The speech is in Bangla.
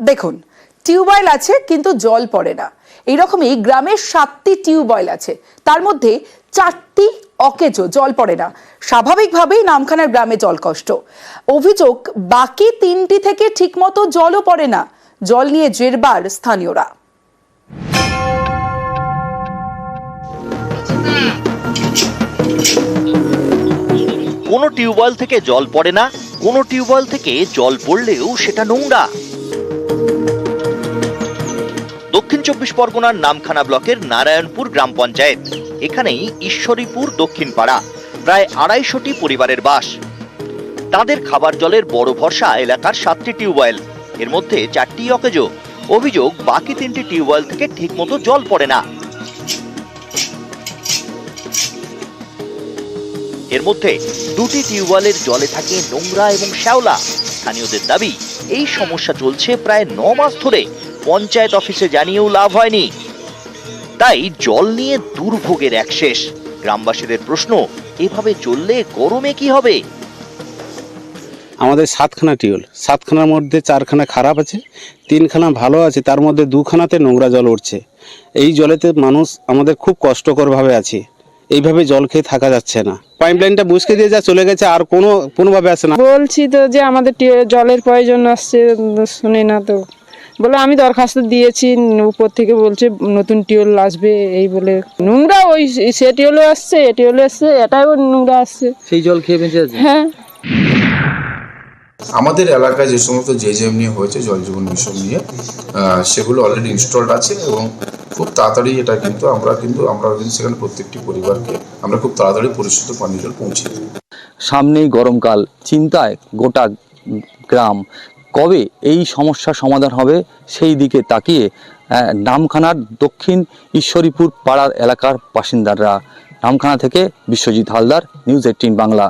দেখুন, টিউবওয়েল আছে কিন্তু জল পড়ে না। এইরকমই গ্রামের সাতটি টিউবওয়েল আছে। তার মধ্যে চারটি অকেজো, জল পড়ে না। স্বাভাবিকভাবেই নামখানার গ্রামে জল কষ্ট। অভিযোগ, বাকি তিনটি থেকে ঠিকমতো জলও পড়ে না। জল নিয়ে জেরবার স্থানীয়রা। কোনো টিউবওয়েল থেকে জল পড়ে না, কোনো টিউবওয়েল থেকে জল পড়লেও সেটা নোংরা। দক্ষিণ চব্বিশ পরগনার নামখানা ব্লকের নারায়ণপুর গ্রাম পঞ্চায়েত। এখানেই ঈশ্বরীপুর দক্ষিণ পাড়া প্রায় আড়াইশোটি পরিবারের বাস। তাদের খাবার জলের বড় ভরসা এলাকার সাতটি টিউবওয়েল। এর মধ্যে চারটি অকেজ। অভিযোগ, বাকি তিনটি টিউবওয়েল থেকে ঠিকমতো জল পড়ে না। এর মধ্যে দুটি টিউবওয়েলের জলে থাকে নোংরা এবং শ্যাওলা। স্থানীয়দের দাবি, এই সমস্যা চলছে প্রায় ন মাস ধরে। পঞ্চায়েত অফিসে জানিয়েও লাভ হয়নি। তাই জল নিয়ে দুর্ভোগের এক শেষ। গ্রামবাসীদের প্রশ্ন এভাবে চললে গরমে কি হবে? আমাদের সাতখানা টিউল। সাতখানার মধ্যে চারখানা খারাপ আছে তিনখানা ভালো আছে তার মধ্যে দুখানাতে নোংরা জল উঠছে। এই জলেতে মানুষ আমাদের খুব কষ্টকরভাবে আছে। এইভাবে জল খেয়ে থাকা যাচ্ছে না। পাইপ লাইনটা বুঝকে দিয়ে যা চলে গেছে আর কোনো কোনোভাবে আসে না। বলছি তো যে আমাদের জলের প্রয়োজন আসছে শুনে না তো। বলে আমি দরখাস্ত দিয়েছি উপর থেকে বলছে নতুন টিউল আসবে এই বলে। নোংরা ওই সে টিউলও আসছে এ টিউলও আসছে এটাও নোংরা আসছে। সেই জল খেয়ে বেঁচে আছে? হ্যাঁ। আমাদের এলাকায় যে সমস্ত জেজেম নিয়ে হয়েছে জল জীবন মিশন নিয়ে সেগুলো অলরেডি ইনস্টলড আছে এবং খুব তাড়াতাড়ি এটা কিন্তু আমরা কিন্তু আমরা কিন্তু সেখানে প্রত্যেকটি পরিবারকে আমরা খুব তাড়াতাড়ি পরিশুদ্ধ পানীয় জল পৌঁছে দিই। সামনেই গরমকাল চিন্তায় গোটা গ্রাম। কবে এই সমস্যার সমাধান হবে সেই দিকে তাকিয়ে নামখানার দক্ষিণ ঈশ্বরীপুর পাড়ার এলাকার বাসিন্দারা। নামখানা থেকে বিশ্বজিৎ হালদার, নিউজ এইটিন বাংলা।